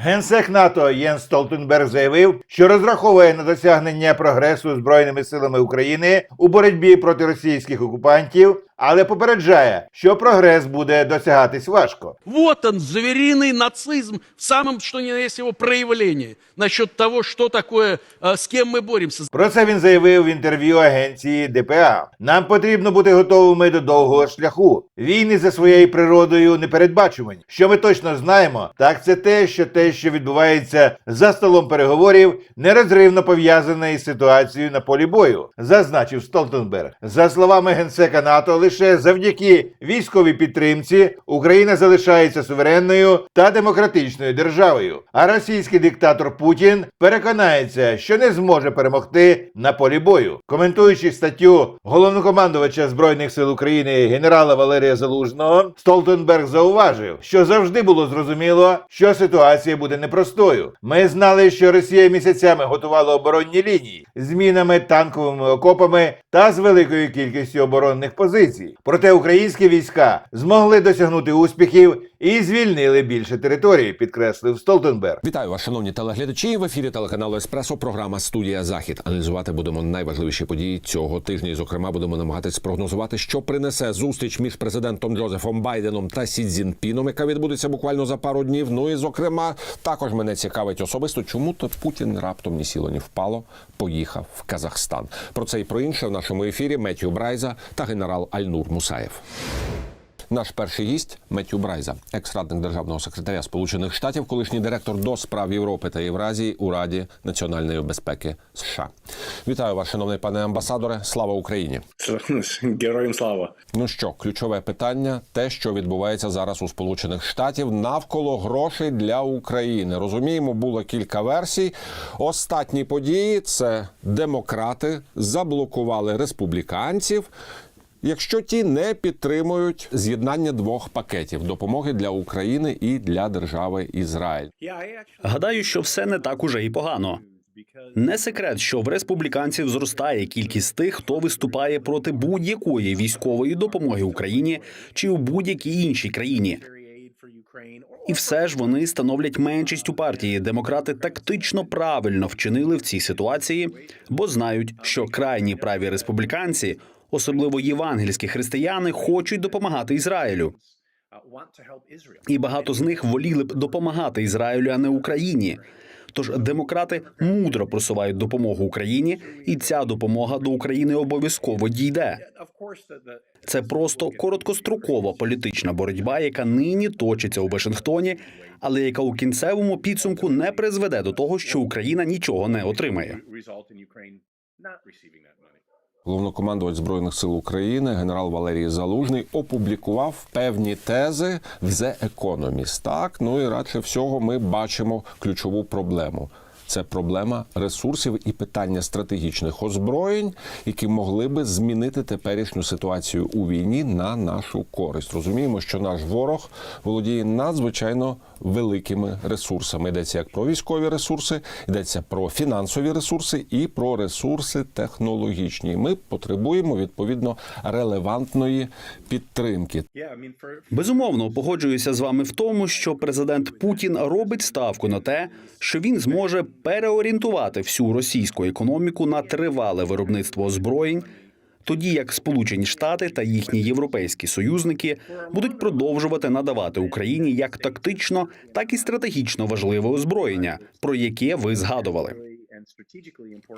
Генсек НАТО Єнс Столтенберг заявив, що розраховує на досягнення прогресу збройними силами України у боротьбі проти російських окупантів, але попереджає, що прогрес буде досягатись важко. Вот он, звериный нацизм в самом, что ни на есть его проявлении. Насчет того, что такое, э, с кем мы боремся. Про це він заявив в інтерв'ю агенції ДПА. Нам потрібно бути готовими до довгого шляху. Війни за своєю природою непередбачувані. Що ми точно знаємо, так це те, що те, що відбувається за столом переговорів, нерозривно пов'язане із ситуацією на полі бою, зазначив Столтенберг. За словами генсека НАТО, лише завдяки військовій підтримці Україна залишається суверенною та демократичною державою. А російський диктатор Путін переконається, що не зможе перемогти на полі бою. Коментуючи статтю головнокомандувача збройних сил України генерала Валерія Залужного, Столтенберг зауважив, що завжди було зрозуміло, що ситуація буде непростою. Ми знали, що Росія місяцями готувала оборонні лінії з мінами, танковими окопами та з великою кількістю оборонних позицій. Проте українські війська змогли досягнути успіхів і звільнили більше території, підкреслив Столтенберг. Вітаю вас, шановні телеглядачі. В ефірі телеканалу Еспресо. Програма Студія Захід. Аналізувати будемо найважливіші події цього тижня. І, зокрема, будемо намагатись спрогнозувати, що принесе зустріч між президентом Джозефом Байденом та Сі Цзінпіном, яка відбудеться буквально за пару днів. Ну і зокрема, також мене цікавить особисто, чому то Путін раптом ні сіло, ні впало, поїхав в Казахстан. Про це і про інше в нашому ефірі Меттю Брайза та генерал Альнур Мусаєв. Наш перший гість Меттю Брайза, екс-радник державного секретаря Сполучених Штатів, колишній директор до справ Європи та Євразії у Раді національної безпеки США. Вітаю вас, шановний пане амбасадоре. Слава Україні! Героям слава. Ну що, ключове питання: те, що відбувається зараз у Сполучених Штатів навколо грошей для України. Розуміємо, було кілька версій. Остатні події це демократи заблокували республіканців. Якщо ті не підтримують з'єднання двох пакетів допомоги для України і для держави Ізраїль, Гадаю, що все не так уже і погано. Не секрет, що в республіканців зростає кількість тих, хто виступає проти будь-якої військової допомоги Україні чи у будь-якій іншій країні. І все ж вони становлять меншість у партії. Демократи тактично правильно вчинили в цій ситуації, бо знають, що крайні праві республіканці, особливо євангельські християни, хочуть допомагати Ізраїлю. І багато з них воліли б допомагати Ізраїлю, а не Україні. Тож демократи мудро просувають допомогу Україні, і ця допомога до України обов'язково дійде. Це просто короткострокова політична боротьба, яка нині точиться у Вашингтоні, але яка у кінцевому підсумку не призведе до того, що Україна нічого не отримає. Головнокомандувач збройних сил України генерал Валерій Залужний опублікував певні тези в The Economist. Так, ну і радше всього, ми бачимо ключову проблему. Це проблема ресурсів і питання стратегічних озброєнь, які могли би змінити теперішню ситуацію у війні на нашу користь. Розуміємо, що наш ворог володіє надзвичайно великими ресурсами. Йдеться як про військові ресурси, йдеться про фінансові ресурси і про ресурси технологічні. Ми потребуємо відповідно релевантної підтримки. Безумовно, погоджуюся з вами в тому, що президент Путін робить ставку на те, що він зможе переорієнтувати всю російську економіку на тривале виробництво озброєнь. Тоді як Сполучені Штати та їхні європейські союзники будуть продовжувати надавати Україні як тактично, так і стратегічно важливе озброєння, про яке ви згадували.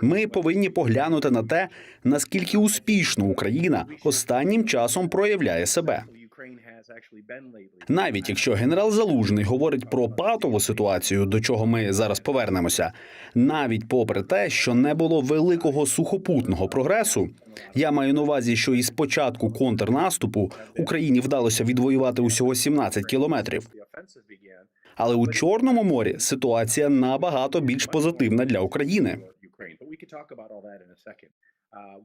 Ми повинні поглянути на те, наскільки успішно Україна останнім часом проявляє себе. Навіть якщо генерал Залужний говорить про патову ситуацію, до чого ми зараз повернемося, навіть попри те, що не було великого сухопутного прогресу, я маю на увазі, що із початку контрнаступу Україні вдалося відвоювати усього 17 кілометрів. Але у Чорному морі ситуація набагато більш позитивна для України.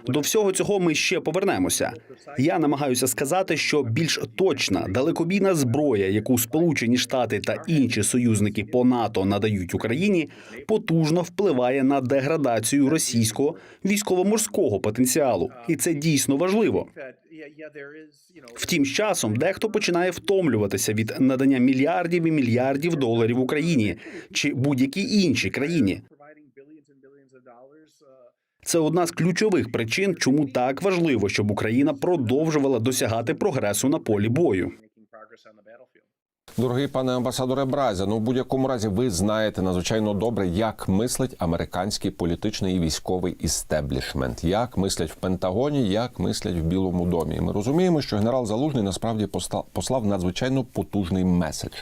До всього цього ми ще повернемося. Я намагаюся сказати, що більш точна далекобійна зброя, яку Сполучені Штати та інші союзники по НАТО надають Україні, потужно впливає на деградацію російського військово-морського потенціалу, і це дійсно важливо. Втім, з часом дехто починає втомлюватися від надання мільярдів і мільярдів доларів Україні чи будь-якій іншій країні. Це одна з ключових причин, чому так важливо, щоб Україна продовжувала досягати прогресу на полі бою. Дорогий пане амбасадоре Бразя, ну в будь-якому разі ви знаєте надзвичайно добре, як мислить американський політичний і військовий істеблішмент, як мислять в Пентагоні, як мислять в Білому домі. І Ми розуміємо, що генерал Залужний насправді послав надзвичайно потужний меседж,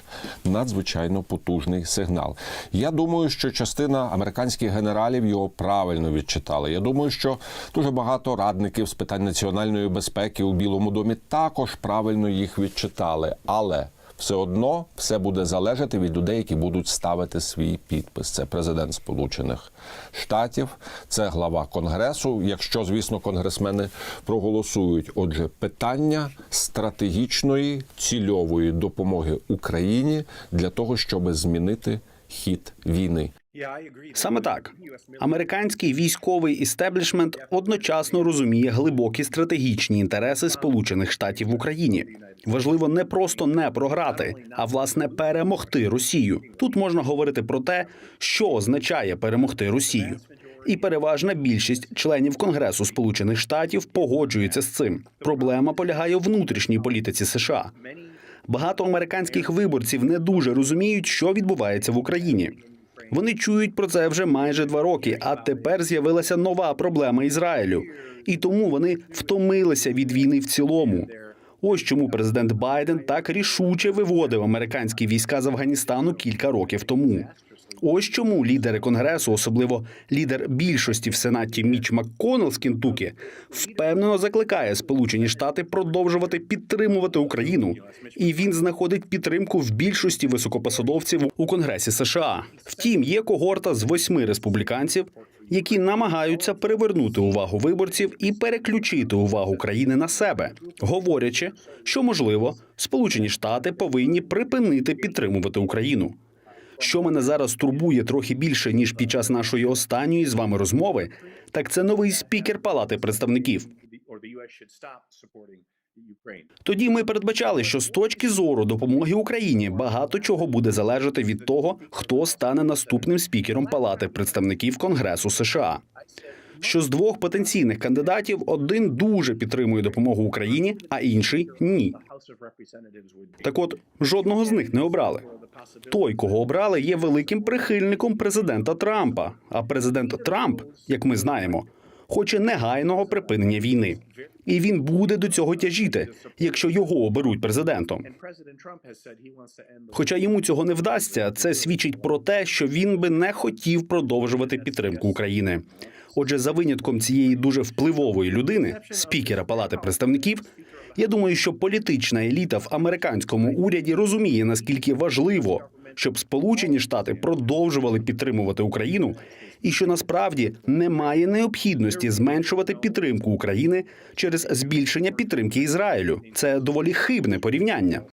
надзвичайно потужний сигнал. Я думаю, що частина американських генералів його правильно відчитали. Я думаю, що дуже багато радників з питань національної безпеки у Білому домі також правильно їх відчитали, але все одно все буде залежати від людей, які будуть ставити свій підпис. Це президент Сполучених Штатів, це глава Конгресу. Якщо, звісно, конгресмени проголосують. Отже, питання стратегічної цільової допомоги Україні для того, щоб змінити хід війни. Саме так американський військовий істеблішмент одночасно розуміє глибокі стратегічні інтереси Сполучених Штатів в Україні. Важливо не просто не програти, а власне перемогти Росію. Тут можна говорити про те, що означає перемогти Росію. І переважна більшість членів Конгресу Сполучених Штатів погоджується з цим. Проблема полягає у внутрішній політиці США. Багато американських виборців не дуже розуміють, що відбувається в Україні. Вони чують про це вже майже два роки, а тепер з'явилася нова проблема Ізраїлю, і тому вони втомилися від війни в цілому. Ось чому президент Байден так рішуче виводив американські війська з Афганістану кілька років тому. Ось чому лідери конгресу, особливо лідер більшості в сенаті Міч МакКоннелл з Кентукі, впевнено закликає Сполучені Штати продовжувати підтримувати Україну, і він знаходить підтримку в більшості високопосадовців у Конгресі США. Втім, є когорта з восьми республіканців, які намагаються перевернути увагу виборців і переключити увагу країни на себе, говорячи, що можливо Сполучені Штати повинні припинити підтримувати Україну. Що мене зараз турбує трохи більше ніж під час нашої останньої з вами розмови, так це новий спікер Палати представників. Тоді ми передбачали, що з точки зору допомоги Україні багато чого буде залежати від того, хто стане наступним спікером Палати представників Конгресу США. Що з двох потенційних кандидатів один дуже підтримує допомогу Україні, а інший ні. Так от жодного з них не обрали. Той, кого обрали, є великим прихильником президента Трампа. А президент Трамп, як ми знаємо, хоче негайного припинення війни, і він буде до цього тяжіти, якщо його оберуть президентом. Хоча йому цього не вдасться, це свідчить про те, що він би не хотів продовжувати підтримку України. Отже, за винятком цієї дуже впливової людини, спікера Палати представників, я думаю, що політична еліта в американському уряді розуміє наскільки важливо, щоб Сполучені Штати продовжували підтримувати Україну, і що насправді немає необхідності зменшувати підтримку України через збільшення підтримки Ізраїлю. Це доволі хибне порівняння.